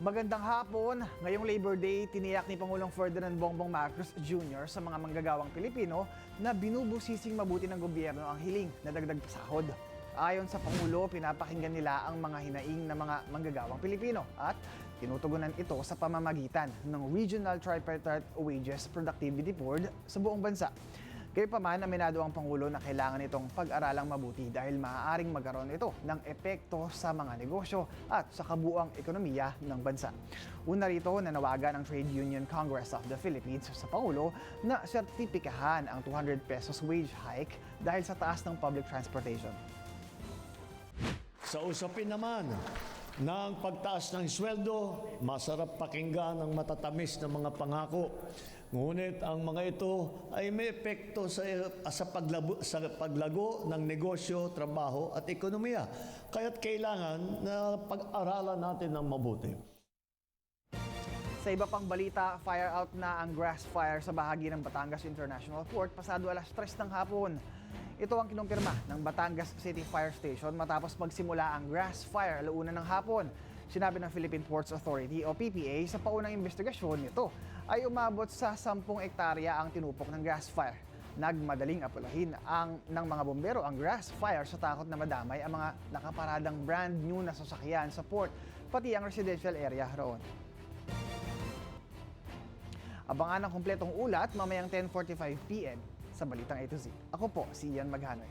Magandang hapon. Ngayong Labor Day, tiniyak ni Pangulong Ferdinand Bongbong Marcos Jr. sa mga manggagawang Pilipino na binubusising mabuti ng gobyerno ang hiling na dagdag pasahod. Ayon sa Pangulo, pinapakinggan nila ang mga hinaing ng mga manggagawang Pilipino at tinutugunan ito sa pamamagitan ng Regional Tripartite Wages Productivity Board sa buong bansa. Gayunpaman, aminado ang Pangulo na kailangan itong pag-aralang mabuti dahil maaaring magkaroon ito ng epekto sa mga negosyo at sa kabuang ekonomiya ng bansa. Una rito, nanawagan ang Trade Union Congress of the Philippines sa Pangulo na sertipikahan ang 200 pesos wage hike dahil sa taas ng public transportation. Sa usapin naman ng pagtaas ng sweldo, masarap pakinggan ang matatamis na mga pangako. Ngunit ang mga ito ay may epekto sa, sa, paglabo, sa paglago ng negosyo, trabaho at ekonomiya. Kaya't kailangan na pag-aralan natin ng mabuti. Sa iba pang balita, fire out na ang grass fire sa bahagi ng Batangas International Port pasado alas 3 ng hapon. Ito ang kinumpirma ng Batangas City Fire Station matapos magsimula ang grass fire alauna ng hapon. Sinabi ng Philippine Ports Authority o PPA sa paunang investigasyon nito ay umabot sa 10 ektarya ang tinupok ng grass fire. Nagmadaling apulahin ang ng mga bombero ang grass fire sa takot na madamay ang mga nakaparadang brand new na sasakyan sa port, pati ang residential area roon. Abangan ang kumpletong ulat mamayang 10.45pm sa Balitang A to Z. Ako po si Ian Maghanoy.